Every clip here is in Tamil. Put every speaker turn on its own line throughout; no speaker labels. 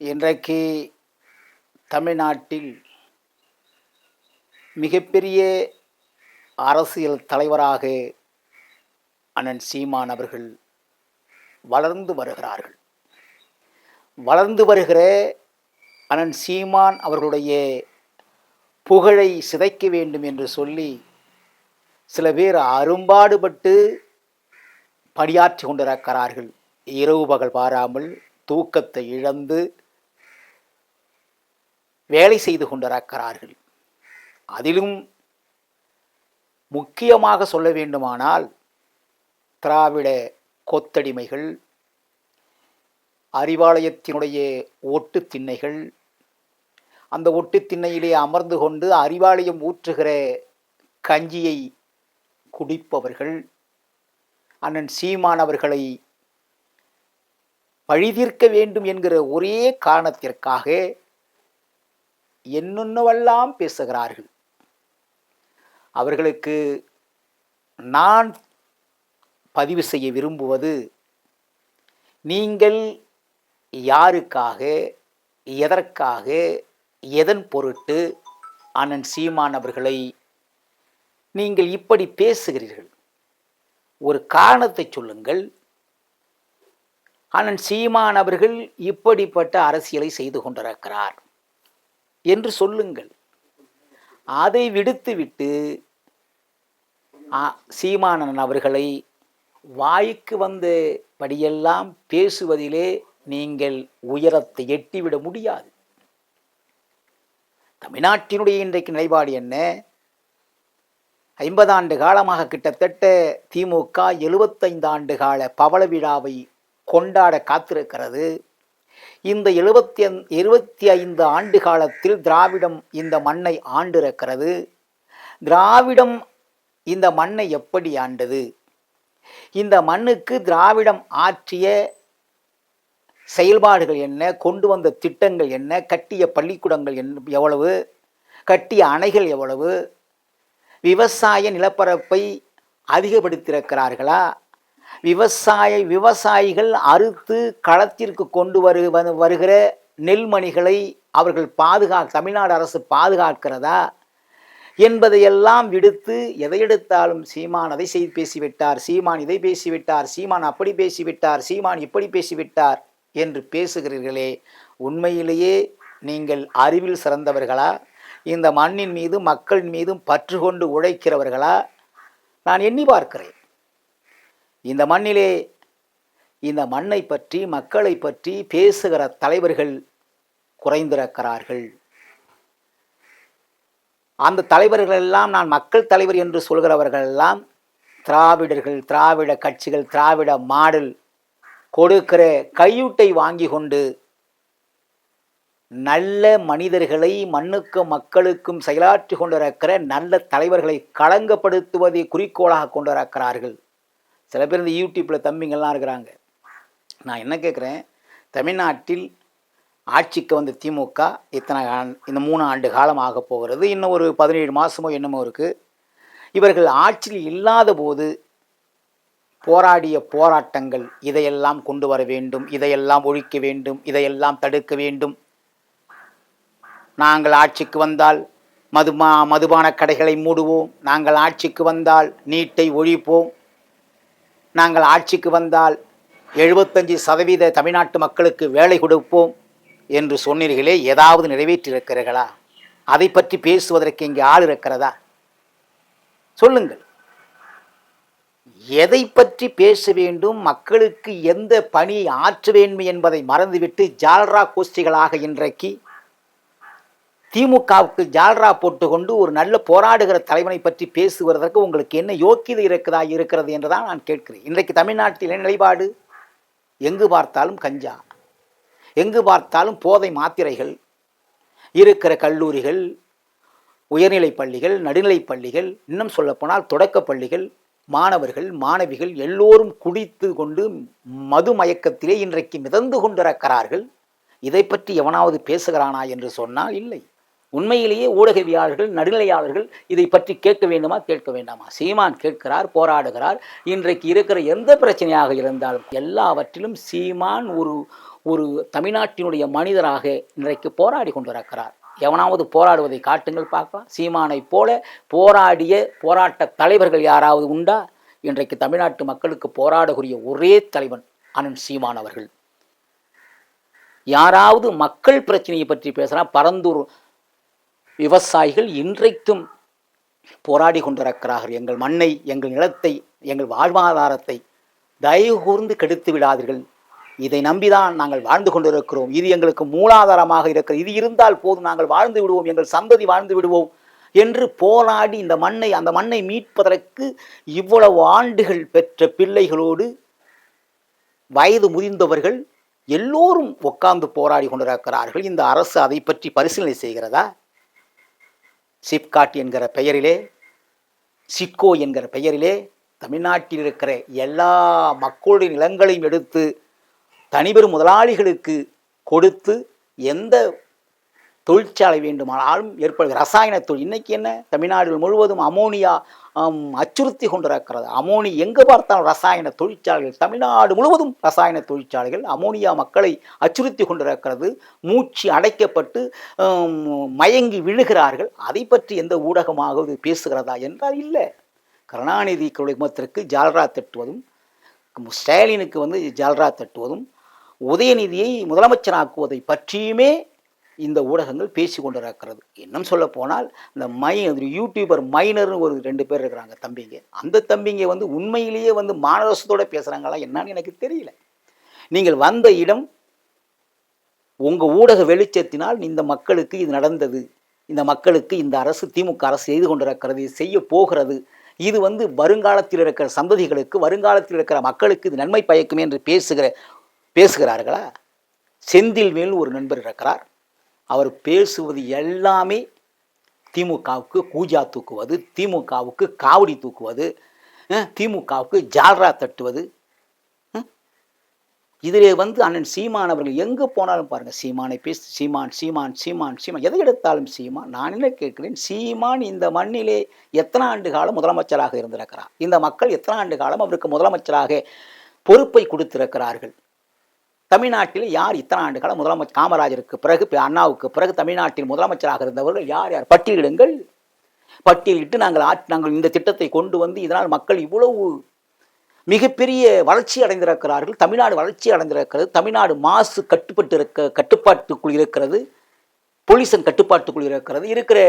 இன்றைக்கு தமிழ்நாட்டில் மிகப்பெரிய அரசியல் தலைவராக அண்ணன் சீமான் அவர்கள் வளர்ந்து வருகிறார்கள். வளர்ந்து வருகிற அண்ணன் சீமான் அவர்களுடைய புகழை சிதைக்க வேண்டும் என்று சொல்லி சில பேர் அரும்பாடுபட்டு பணியாற்றி கொண்டிருக்கிறார்கள். இரவு பகல் பாராமல் தூக்கத்தை இழந்து வேலை செய்து கொண்டிருக்கிறார்கள். அதிலும் முக்கியமாக சொல்ல வேண்டுமானால் திராவிட கொத்தடிமைகள் அறிவாலயத்தினுடைய ஒட்டு திண்ணைகள் அந்த ஒட்டு திண்ணையிலே அமர்ந்து கொண்டு அறிவாலயம் ஊற்றுகிற கஞ்சியை குடிப்பவர்கள் அண்ணன் சீமானவர்களை பழிதீர்க்க வேண்டும் என்கிற ஒரே காரணத்திற்காக என்னென்னவெல்லாம் பேசுகிறார்கள்? அவர்களுக்கு நான் பதிவு செய்ய விரும்புவது நீங்கள் யாருக்காக எதற்காக எதன் பொருட்டு அண்ணன் சீமான் அவர்களை நீங்கள் இப்படி பேசுகிறீர்கள்? ஒரு காரணத்தை சொல்லுங்கள். அண்ணன் சீமான் அவர்கள் இப்படிப்பட்ட அரசியலை செய்து கொண்டிருக்கிறார். என்று சொல்லுங்கள். அதை விடுத்துவிட்டு சீமானன் அவர்களை வாய்க்கு வந்த படியெல்லாம் பேசுவதிலே நீங்கள் உயரத்தை எட்டிவிட முடியாது. தமிழ்நாட்டினுடைய இன்றைக்கு நிலைப்பாடு என்ன? ஐம்பது ஆண்டு காலமாக கிட்டத்தட்ட திமுக எழுபத்தைந்து ஆண்டு கால பவள விழாவை கொண்டாட காத்திருக்கிறது. இந்த எழுபத்தி இருபத்தி ஐந்து ஆண்டு காலத்தில் திராவிடம் இந்த மண்ணை ஆண்டிருக்கிறது. திராவிடம் இந்த மண்ணை எப்படி ஆண்டது? இந்த மண்ணுக்கு திராவிடம் ஆற்றிய செயல்பாடுகள் என்ன? கொண்டு வந்த திட்டங்கள் என்ன? கட்டிய பள்ளிக்கூடங்கள் என் எவ்வளவு? கட்டிய அணைகள் எவ்வளவு? விவசாய நிலப்பரப்பை அதிகப்படுத்தியிருக்கிறார்களா? விவசாய விவசாயிகள் அறுத்து களத்திற்கு கொண்டு வரு வருகிற நெல்மணிகளை அவர்கள் பாதுகா தமிழ்நாடு அரசு பாதுகாக்கிறதா என்பதையெல்லாம் விடுத்து எதை எடுத்தாலும் சீமான் அதை செய்து பேசிவிட்டார் சீமான் இதை பேசிவிட்டார் சீமான் அப்படி பேசிவிட்டார் சீமான் இப்படி பேசிவிட்டார் என்று பேசுகிறீர்களே உண்மையிலேயே நீங்கள் அறிவில் சிறந்தவர்களா? இந்த மண்ணின் மீது மக்களின் மீதும் பற்று கொண்டு உழைக்கிறவர்களா? நான் எண்ணி பார்க்கிறேன். இந்த மண்ணிலே இந்த மண்ணை பற்றி மக்களை பற்றி பேசுகிற தலைவர்கள் குறைந்திருக்கிறார்கள். அந்த தலைவர்கள் எல்லாம் நான் மக்கள் தலைவர் என்று சொல்கிறவர்கள் எல்லாம் திராவிடர்கள் திராவிட கட்சிகள் திராவிட மாடல் கொடுக்கிற கையூட்டை வாங்கி கொண்டு நல்ல மனிதர்களை மண்ணுக்கும் மக்களுக்கும் செயலாற்றி கொண்டிருக்கிற நல்ல தலைவர்களை களங்கப்படுத்துவதை குறிக்கோளாக கொண்டிருக்கிறார்கள். சில பேர் இந்த யூடியூப்பில் தம்பிங்கள்லாம் இருக்கிறாங்க. நான் என்ன கேட்குறேன் தமிழ்நாட்டில் ஆட்சிக்கு வந்த திமுக இத்தனை இந்த மூணு ஆண்டு காலம் ஆக போகிறது. இன்னும் ஒரு பதினேழு மாதமோ என்னமோ இருக்குது இவர்கள் ஆட்சியில் இல்லாத போது போராடிய போராட்டங்கள் இதையெல்லாம் கொண்டு வர வேண்டும் இதையெல்லாம் ஒழிக்க வேண்டும் இதையெல்லாம் தடுக்க வேண்டும். நாங்கள் ஆட்சிக்கு வந்தால் மதுமா மதுபான கடைகளை மூடுவோம். நாங்கள் ஆட்சிக்கு வந்தால் நீட்டை ஒழிப்போம். நாங்கள் ஆட்சிக்கு வந்தால் எழுபத்தஞ்சு சதவீத தமிழ்நாட்டு மக்களுக்கு வேலை கொடுப்போம் என்று சொன்னீர்களே ஏதாவது நிறைவேற்றியிருக்கிறீர்களா? அதை பற்றி பேசுவதற்கு இங்கே ஆள் இருக்கிறதா? சொல்லுங்கள். எதை பற்றி பேச வேண்டும்? மக்களுக்கு எந்த பணி ஆற்ற வேண்டும் என்பதை மறந்துவிட்டு ஜால்ரா கோஷ்டிகளாக இன்றைக்கு திமுகவுக்கு ஜால்ரா போட்டுக்கொண்டு ஒரு நல்ல போராடுகிற தலைவனை பற்றி பேசுவதற்கு உங்களுக்கு என்ன யோக்கியதை இருக்குதா இருக்கிறது என்றுதான் நான் கேட்கிறேன். இன்றைக்கு தமிழ்நாட்டில் நிலைப்பாடு? எங்கு பார்த்தாலும் கஞ்சா. எங்கு பார்த்தாலும் போதை மாத்திரைகள் இருக்கிற கல்லூரிகள் உயர்நிலைப் பள்ளிகள் நடுநிலைப் பள்ளிகள் இன்னும் சொல்லப்போனால் தொடக்கப் பள்ளிகள் மாணவர்கள் மாணவிகள் எல்லோரும் குடித்து கொண்டு மது மயக்கத்திலே இன்றைக்கு மிதந்து கொண்டிருக்கிறார்கள். இதை பற்றி எவனாவது பேசுகிறானா என்று சொன்னால் இல்லை. உண்மையிலேயே ஊடகவியாளர்கள் நடுநிலையாளர்கள் இதை பற்றி கேட்க வேண்டுமா கேட்க வேண்டாமா? சீமான் கேட்கிறார் போராடுகிறார். இன்றைக்கு இருக்கிற எந்த பிரச்சனையாக இருந்தாலும் எல்லாவற்றிலும் சீமான் ஒரு ஒரு தமிழ்நாட்டினுடைய மனிதராக இன்றைக்கு போராடி கொண்டிருக்கிறார். எவனாவது போராடுவதை காட்டுங்கள் பார்க்கலாம். சீமானைப் போல போராடிய போராட்ட தலைவர்கள் யாராவது உண்டா? இன்றைக்கு தமிழ்நாட்டு மக்களுக்கு போராடக்கூடிய ஒரே தலைவன் அனன் சீமான் அவர்கள். யாராவது மக்கள் பிரச்சனையை பற்றி பேசுகிறா பரந்தூர் விவசாயிகள் இன்றைக்கும் போராடி கொண்டிருக்கிறார்கள். எங்கள் மண்ணை எங்கள் நிலத்தை எங்கள் வாழ்வாதாரத்தை தயவு கூர்ந்து கெடுத்து விடாதீர்கள். இதை நம்பிதான் நாங்கள் வாழ்ந்து கொண்டிருக்கிறோம். இது எங்களுக்கு மூலாதாரமாக இருக்கிறது. இது இருந்தால் போதும். நாங்கள் வாழ்ந்து விடுவோம். எங்கள் சந்ததி வாழ்ந்து விடுவோம் என்று போராடி இந்த மண்ணை அந்த மண்ணை மீட்பதற்கு இவ்வளவு ஆண்டுகள் பெற்ற பிள்ளைகளோடு வயது முதிர்ந்தவர்கள் எல்லோரும் உட்கார்ந்து போராடி கொண்டிருக்கிறார்கள். இந்த அரசு அதை பற்றி பரிசீலனை செய்கிறதா? சிப்காட் என்கிற பெயரிலே சிட்கோ என்கிற பெயரிலே தமிழ்நாட்டில் இருக்கிற எல்லா மக்களுடைய நிலங்களையும் எடுத்து தனிபெரும் முதலாளிகளுக்கு கொடுத்து எந்த தொழிற்சாலை வேண்டுமானாலும் ஏற்படுகிற ரசாயன தொழில். இன்றைக்கி என்ன? தமிழ்நாடு முழுவதும் அமோனியா அச்சுறுத்தி கொண்டிருக்கிறது. அமோனி எங்கே பார்த்தாலும் ரசாயன தொழிற்சாலைகள்? தமிழ்நாடு முழுவதும் ரசாயன தொழிற்சாலைகள் அமோனியா மக்களை அச்சுறுத்தி கொண்டிருக்கிறது. மூச்சு அடைக்கப்பட்டு மயங்கி விழுகிறார்கள். அதை பற்றி எந்த ஊடகமாவது பேசுகிறதா என்றால் இல்லை. கருணாநிதி குடும்பத்திற்கு ஜால்ரா தட்டுவதும் ஸ்டாலினுக்கு வந்து ஜால்ரா தட்டுவதும் உதயநிதியை முதலமைச்சராக்குவதை பற்றியுமே இந்த ஊடகங்கள் பேசி கொண்டிருக்கிறது இன்னும் சொல்ல போனால் இந்த மை யூடியூபர் மைனர்னு ஒரு ரெண்டு பேர் இருக்கிறாங்க தம்பிங்க. அந்த தம்பிங்க வந்து உண்மையிலேயே வந்து மானரசத்தோட பேசுகிறாங்களா என்னன்னு எனக்கு தெரியல. நீங்கள் வந்த இடம் உங்கள் ஊடக வெளிச்சத்தினால் இந்த மக்களுக்கு இது நடந்தது. இந்த மக்களுக்கு இந்த அரசு திமுக அரசு செய்து கொண்டிருக்கிறது செய்ய போகிறது. இது வந்து வருங்காலத்தில் இருக்கிற சந்ததிகளுக்கு வருங்காலத்தில் இருக்கிற மக்களுக்கு இது நன்மை பயக்கும் என்று பேசுகிற பேசுகிறார்களா? செந்தில் மேல் ஒரு நண்பர் இருக்கிறார். அவர் பேசுவது எல்லாமே திமுகவுக்கு கூஜா தூக்குவது திமுகவுக்கு காவடி தூக்குவது திமுகவுக்கு ஜால்ரா தட்டுவது இதிலே வந்து அண்ணன் சீமான் அவர்கள் எங்கே போனாலும் பாருங்கள் சீமானை பேசு சீமான் சீமான் சீமான் சீமான் எதை எடுத்தாலும் சீமான் நான் என்ன கேட்கிறேன் சீமான் இந்த மண்ணிலே எத்தனை ஆண்டு காலம் முதலமைச்சராக இருந்திருக்கிறார்? இந்த மக்கள் எத்தனை ஆண்டு காலம் அவருக்கு முதலமைச்சராக பொறுப்பை கொடுத்திருக்கிறார்கள்? தமிழ்நாட்டில் யார் இத்தனை ஆண்டு காலம் முதலமைச்சர் காமராஜருக்கு பிறகு அண்ணாவுக்கு பிறகு தமிழ்நாட்டில் முதலமைச்சராக இருந்தவர்கள் யார் யார்? பட்டியலிடுங்கள் பட்டியலிட்டு நாங்கள் ஆட் நாங்கள் இந்த திட்டத்தை கொண்டு வந்து இதனால் மக்கள் இவ்வளவு மிகப்பெரிய வளர்ச்சி அடைந்திருக்கிறார்கள். தமிழ்நாடு வளர்ச்சி அடைந்திருக்கிறது. தமிழ்நாடு மாசு கட்டுப்பட்டு இருக்க கட்டுப்பாட்டுக்குள் இருக்கிறது. பொல்யூஷன் கட்டுப்பாட்டுக்குள் இருக்கிறது. இருக்கிற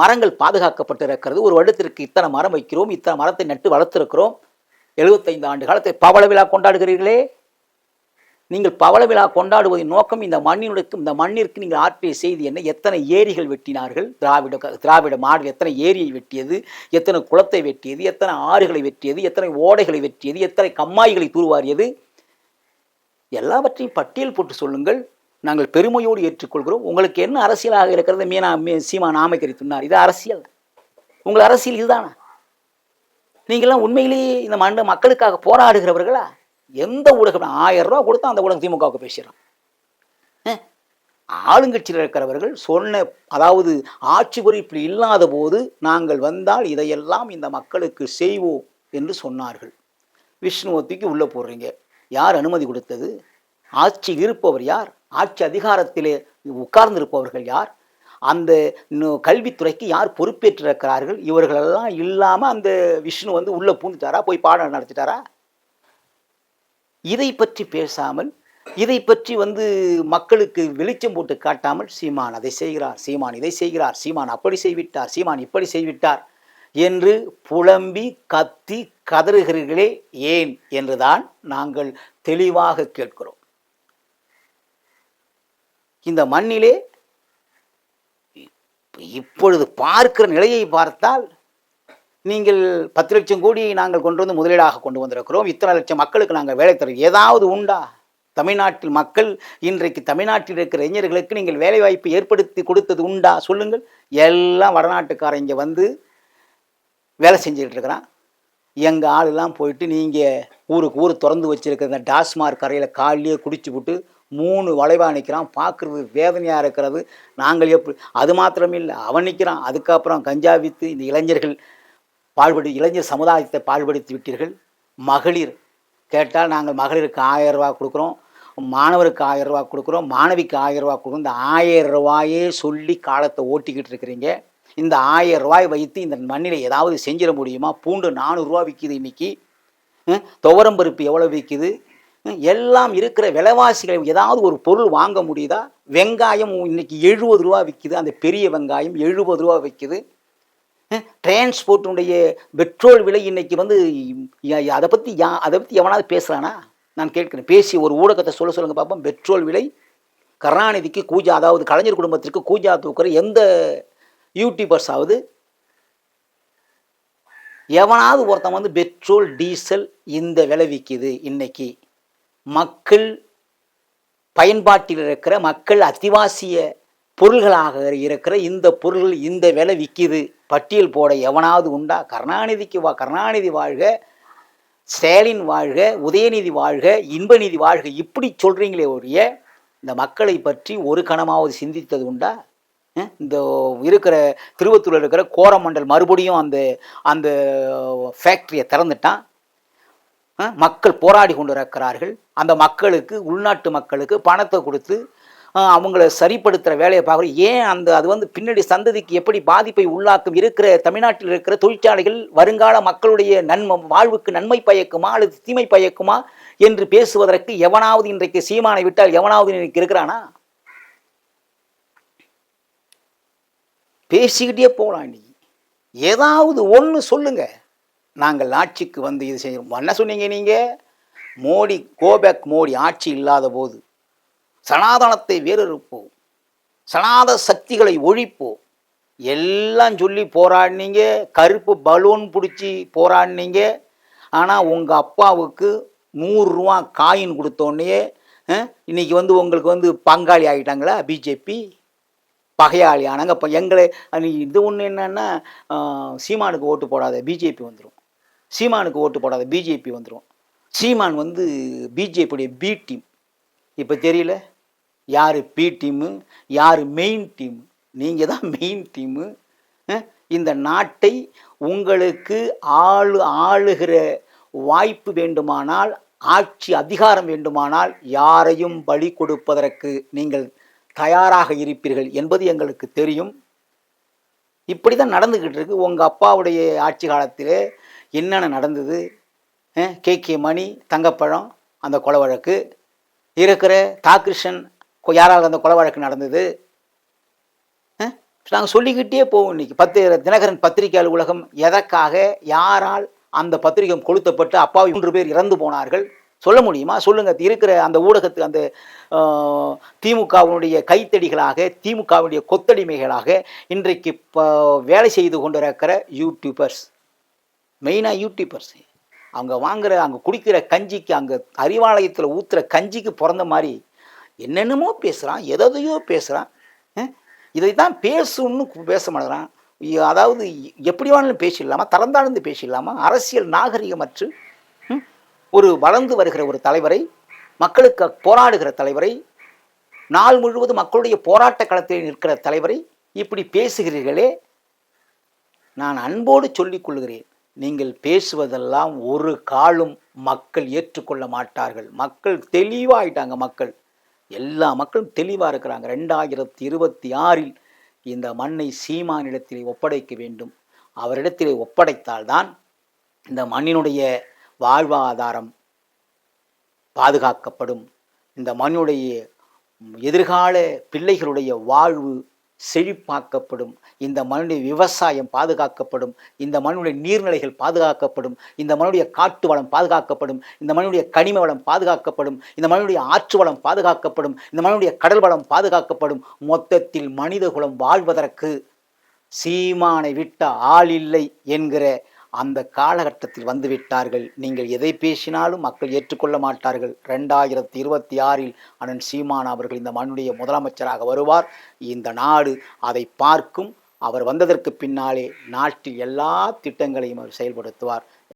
மரங்கள் பாதுகாக்கப்பட்டு இருக்கிறது ஒரு வருடத்திற்கு இத்தனை மரம் வைக்கிறோம். இத்தனை மரத்தை நட்டு வளர்த்துருக்கிறோம். எழுபத்தைந்து ஆண்டு காலத்தை பவள விழா கொண்டாடுகிறீர்களே. நீங்கள் பவள விழா கொண்டாடுவதின் நோக்கம் இந்த மண்ணினுடைய இந்த மண்ணிற்கு நீங்கள் ஆற்றிய செய்தி என்ன? எத்தனை ஏரிகள் வெட்டினார்கள்? திராவிட திராவிட மாடல் எத்தனை ஏரியை வெட்டியது? எத்தனை குளத்தை வெட்டியது? எத்தனை ஆறுகளை வெட்டியது? எத்தனை ஓடைகளை வெட்டியது? எத்தனை கம்மாய்களை தூர்வாரியது? எல்லாவற்றையும் பட்டியல் போட்டு சொல்லுங்கள். நாங்கள் பெருமையோடு ஏற்றுக்கொள்கிறோம். உங்களுக்கு என்ன அரசியலாக இருக்கிறது? மீனா மீ- சீமா நாமக்கரி துன்னார். இது அரசியல். உங்கள் அரசியல் இதுதானா? நீங்களாம் உண்மையிலேயே இந்த மண்ட மக்களுக்காக போராடுகிறவர்களா? எந்த ஊடகம் ஆயிரம் ரூபா கொடுத்தா அந்த ஊடகம் திமுகவுக்கு பேசிடுறான் ஆளுங்கட்சியில் இருக்கிறவர்கள் சொன்ன அதாவது ஆட்சி பொறுப்பில் இல்லாத போது நாங்கள் வந்தால் இதையெல்லாம் இந்த மக்களுக்கு செய்வோம் என்று சொன்னார்கள். விஷ்ணுவத்திக்கு உள்ளே போடுறீங்க. யார் அனுமதி கொடுத்தது? ஆட்சி இருப்பவர் யார்? ஆட்சி அதிகாரத்திலே உட்கார்ந்திருப்பவர்கள் யார்? அந்த கல்வித்துறைக்கு யார் பொறுப்பேற்றிருக்கிறார்கள்? இவர்களெல்லாம் இல்லாமல் அந்த விஷ்ணு வந்து உள்ளே பூந்துட்டாரா? போய் பாடம் நடத்திட்டாரா? இதை பற்றி பேசாமல் இதை பற்றி வந்து மக்களுக்கு வெளிச்சம் போட்டு காட்டாமல் சீமான் அதை செய்கிறார் சீமான் இதை செய்கிறார் சீமான் அப்படி செய்விட்டார் சீமான் இப்படி செய்விட்டார் என்று புலம்பி கத்தி கதறுகிறீர்களே ஏன் என்றுதான் நாங்கள் தெளிவாக கேட்கிறோம். இந்த மண்ணிலே இப்பொழுது பார்க்கிற நிலையை பார்த்தால் நீங்கள் பத்து லட்சம் கோடியை நாங்கள் கொண்டு வந்து முதலீடாக கொண்டு வந்திருக்கிறோம். இத்தனை லட்சம் மக்களுக்கு நாங்கள் வேலை தரோம் ஏதாவது உண்டா? தமிழ்நாட்டில் மக்கள் இன்றைக்கு தமிழ்நாட்டில் இருக்கிற இளைஞர்களுக்கு நீங்கள் வேலைவாய்ப்பு ஏற்படுத்தி கொடுத்தது உண்டா? சொல்லுங்கள். எல்லாம் வடநாட்டுக்காரன் இங்கே வந்து வேலை செஞ்சுக்கிட்டு இருக்கிறான். எங்கள் ஆளுலாம் போயிட்டு நீங்கள் ஊருக்கு ஊர் திறந்து வச்சுருக்கிற இந்த டாஸ்மார்க் கரையில் காலையே குடிச்சு விட்டு மூணு வளைவா நிற்கிறான் பார்க்குறது வேதனையாக இருக்கிறது. நாங்கள் எப்படி அது மாத்திரம் இல்லை அவன் நிற்கிறான் அதுக்கப்புறம் கஞ்சா வித்து இந்த இளைஞர்கள் பாழ்படி இளைஞர் சமுதாயத்தை பாழ்படுத்தி விட்டீர்கள். மகளிர் கேட்டால் நாங்கள் மகளிருக்கு ஆயிரம் ரூபா கொடுக்குறோம் மாணவருக்கு ஆயிரம் ரூபா கொடுக்குறோம் மாணவிக்கு ஆயிரம் ரூபா கொடுக்குறோம். இந்த ஆயிரம் ரூபாயே சொல்லி காலத்தை ஓட்டிக்கிட்டு இருக்கிறீங்க. இந்த ஆயிரம் ரூபாய் வைத்து இந்த மண்ணில் ஏதாவது செஞ்சிட முடியுமா? பூண்டு நானூறுரூவா விற்கிது இன்றைக்கி துவரம் துவரம்பருப்பு எவ்வளோ விற்கிது எல்லாம் இருக்கிற விலைவாசிகள் ஏதாவது ஒரு பொருள் வாங்க முடியுதா? வெங்காயம் இன்றைக்கி எழுபது ரூபா விற்கிது அந்த பெரிய வெங்காயம் எழுபது ரூபா விற்கிது டிரான்ஸ்போர்ட்டுடைய பெட்ரோல் விலை இன்னைக்கு வந்து அதை பற்றி யா அதை பற்றி எவனாவது பேசுகிறானா நான் கேட்கிறேன். பேசி ஒரு ஊடகத்தை சொல்ல சொல்லுங்கள் பார்ப்போம் பெட்ரோல் விலை கருணாநிதிக்கு கூஜா அதாவது கலைஞர் குடும்பத்திற்கு கூஜா தூக்குற எந்த யூடியூபர்ஸ் ஆகுது எவனாவது ஒருத்தன் வந்து பெட்ரோல் டீசல் இந்த விலை விற்கிது இன்னைக்கு. மக்கள் பயன்பாட்டில் இருக்கிற மக்கள் அத்திவாசிய பொருள்களாக இருக்கிற இந்த பொருள்கள் இந்த விலை விற்கிது. பட்டியல் போட எவனாவது உண்டா? கருணாநிதிக்கு வா கருணாநிதி வாழ்க ஸ்டாலின் வாழ்க உதயநிதி வாழ்க இன்பநிதி வாழ்க. இப்படி சொல்கிறீங்களே ஒழிய இந்த மக்களை பற்றி ஒரு கணமாவது சிந்தித்தது உண்டா? இந்த இருக்கிற திருவத்தூரில் இருக்கிற கோரமண்டல் மறுபடியும் அந்த அந்த ஃபேக்ட்ரியை திறந்துட்டான். மக்கள் போராடி கொண்டு இருக்கிறார்கள் அந்த மக்களுக்கு உள்நாட்டு மக்களுக்கு பணத்தை கொடுத்து அவங்கள சரிப்படுத்துகிற வேலையை பார்க்குறோம். ஏன் அந்த அது வந்து பின்னாடி சந்ததிக்கு எப்படி பாதிப்பை உள்ளாக்கும்? இருக்கிற தமிழ்நாட்டில் இருக்கிற தொழிற்சாலைகள் வருங்கால மக்களுடைய நன்மை வாழ்வுக்கு நன்மை பயக்குமா? அல்லது தீமை பயக்குமா? என்று பேசுவதற்கு எவனாவது இன்றைக்கு சீமானை விட்டால் எவனாவது இன்றைக்கு இருக்கிறானா? பேசிக்கிட்டே போகலாம் நீ ஏதாவது ஒன்று சொல்லுங்க. நாங்கள் ஆட்சிக்கு வந்து இது செய்யணும் என்ன சொன்னீங்க நீங்கள் மோடி கோபேக் மோடி ஆட்சி இல்லாத போது சனாதனத்தை வேறறுப்போம் சனாத சக்திகளை ஒழிப்போம். எல்லாம் சொல்லி போராடினீங்க கருப்பு பலூன் பிடிச்சி போராடினீங்க. ஆனால் உங்கள் அப்பாவுக்கு நூறுரூவா காயின் கொடுத்தோடனே இன்னைக்கு வந்து உங்களுக்கு வந்து பங்காளி ஆகிட்டாங்களா பிஜேபி? பகையாளி ஆனாங்க இப்போ எங்களை அன்றைக்கி இது ஒன்று என்னென்னா சீமானுக்கு ஓட்டு போடாத பிஜேபி வந்துடும் சீமானுக்கு ஓட்டு போடாத பிஜேபி வந்துடும் சீமான் வந்து பிஜேபியுடைய பி டீம் இப்போ தெரியல? யார் பி டீமு யார் மெயின் டீம் நீங்கள் தான் மெயின் டீமு இந்த நாட்டை உங்களுக்கு ஆளு ஆளுகிற வாய்ப்பு வேண்டுமானால் ஆட்சி அதிகாரம் வேண்டுமானால் யாரையும் பலி கொடுப்பதற்கு நீங்கள் தயாராக இருப்பீர்கள் என்பது எங்களுக்கு தெரியும். இப்படி தான் நடந்துக்கிட்டு இருக்கு. உங்கள் அப்பாவுடைய ஆட்சி காலத்தில் என்னென்ன நடந்தது? கே கே மணி தங்கப்பழம் அந்த கொலை வழக்கு இருக்கிற தாகிருஷ்ணன் யாரால் அந்த கொலை வழக்கு நடந்தது? நாங்கள் சொல்லிக்கிட்டே போவோம் இன்னைக்கு. பத்து தினகரன் பத்திரிகையாளர் உலகம் எதற்காக யாரால் அந்த பத்திரிகை கொளுத்தப்பட்டு அப்பாவி மூன்று பேர் இறந்து போனார்கள்? சொல்ல முடியுமா? சொல்லுங்க. இருக்கிற அந்த ஊடகத்துக்கு அந்த திமுகவினுடைய கைத்தடிகளாக திமுகவினுடைய கொத்தடிமைகளாக இன்றைக்கு இப்போ வேலை செய்து கொண்டிருக்கிற யூடியூபர்ஸ் மெயினாக யூடியூபர்ஸ் அவங்க வாங்குற அங்கே குடிக்கிற கஞ்சிக்கு அங்கே அறிவாலயத்தில் ஊற்றுற கஞ்சிக்கு பிறந்த மாதிரி என்னென்னமோ பேசுகிறான் எதையோ பேசுகிறான் இதை தான் பேசுன்னு பேச மாட்டேறான் அதாவது எப்படி வேணாலும் பேசிடலாமா? தரந்தாழ்ந்து பேசிடலாமா? அரசியல் நாகரிகமற்று ம், ஒரு வளர்ந்து வருகிற ஒரு தலைவரை மக்களுக்கு போராடுகிற தலைவரை நாள் முழுவதும் மக்களுடைய போராட்ட களத்தில் நிற்கிற தலைவரை இப்படி பேசுகிறீர்களே நான் அன்போடு சொல்லிக் கொள்கிறேன். நீங்கள் பேசுவதெல்லாம் ஒரு காலும் மக்கள் ஏற்றுக்கொள்ள மாட்டார்கள். மக்கள் தெளிவாயிட்டாங்க மக்கள். எல்லா மக்களும் தெளிவாக இருக்கிறாங்க. ரெண்டாயிரத்தி இருபத்தி ஆறில் இந்த மண்ணை சீமானிடத்திலே ஒப்படைக்க வேண்டும். அவரிடத்திலே ஒப்படைத்தால்தான் இந்த மண்ணினுடைய வாழ்வாதாரம் பாதுகாக்கப்படும். இந்த மண்ணுடைய எதிர்கால பிள்ளைகளுடைய வாழ்வு செழிப்பாக்கப்படும். இந்த மண்ணுடைய விவசாயம் பாதுகாக்கப்படும். இந்த மண்ணுடைய நீர்நிலைகள் பாதுகாக்கப்படும். இந்த மண்ணுடைய காட்டு வளம் பாதுகாக்கப்படும். இந்த மண்ணுடைய கனிம வளம் பாதுகாக்கப்படும். இந்த மண்ணுடைய ஆற்று வளம் பாதுகாக்கப்படும். இந்த மண்ணுடைய கடல் வளம் பாதுகாக்கப்படும். மொத்தத்தில் மனிதகுலம் வாழ்வதற்கு சீமானை விட்ட ஆள் இல்லை என்கிற அந்த காலகட்டத்தில் வந்துவிட்டார்கள் நீங்கள் எதை பேசினாலும் மக்கள் ஏற்றுக்கொள்ள மாட்டார்கள். ரெண்டாயிரத்தி இருபத்தி ஆறில் அண்ணன் சீமான் அவர்கள் இந்த மண்ணுடைய முதலமைச்சராக வருவார். இந்த நாடு அதை பார்க்கும். அவர் வந்ததற்கு பின்னாலே நாட்டில் எல்லா திட்டங்களையும் அவர் செயல்படுத்துவார்.